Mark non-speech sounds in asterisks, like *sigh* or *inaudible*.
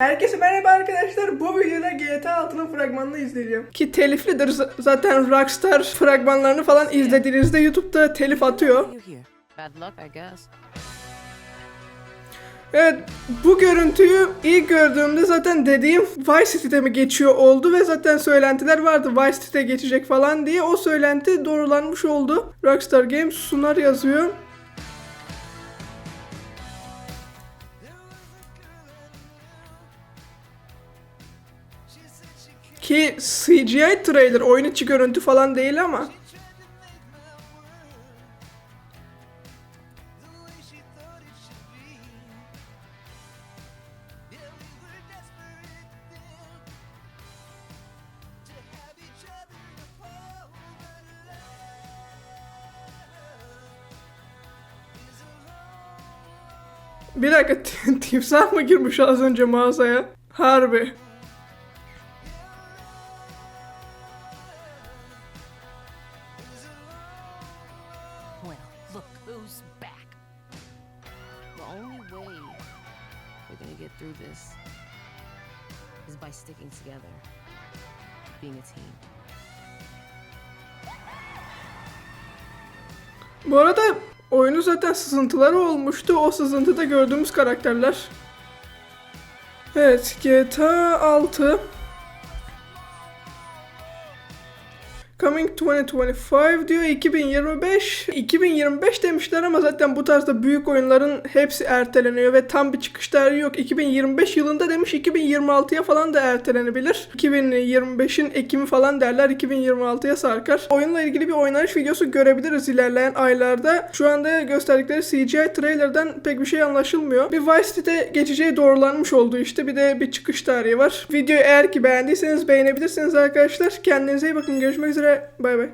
Herkese merhaba arkadaşlar. Bu videoda GTA 6'nın fragmanını izleyeceğim. Ki teliflidir. Z- zaten Rockstar fragmanlarını falan izlediğinizde YouTube'da telif atıyor. Evet bu görüntüyü ilk gördüğümde zaten dediğim Vice City'de mi geçiyor oldu ve zaten söylentiler vardı Vice City'de geçecek falan diye. O söylenti doğrulanmış oldu. Rockstar Games sunar yazıyor. Ki CGI trailer oyun içi görüntü falan değil ama. Bir dakika *laughs* timsah mı girmiş az önce mağazaya? Harbi. Look who's back. The only way we're gonna get through this is by sticking together, being a team. Bu arada oyunu zaten sızıntıları olmuştu. O sızıntıda gördüğümüz karakterler. Evet GTA 6 Coming 2025 diyor 2025 2025 demişler ama zaten bu tarzda büyük oyunların hepsi erteleniyor ve tam bir çıkış tarihi yok. 2025 yılında demiş 2026'ya falan da ertelenebilir. 2025'in Ekimi falan derler 2026'ya sarkar. Oyunla ilgili bir oynanış videosu görebiliriz ilerleyen aylarda. Şu anda gösterdikleri CGI trailer'dan pek bir şey anlaşılmıyor. Bir Vice City'de geçeceği doğrulanmış oldu işte bir de bir çıkış tarihi var. Videoyu eğer ki beğendiyseniz beğenebilirsiniz arkadaşlar. Kendinize iyi bakın görüşmek üzere bye bye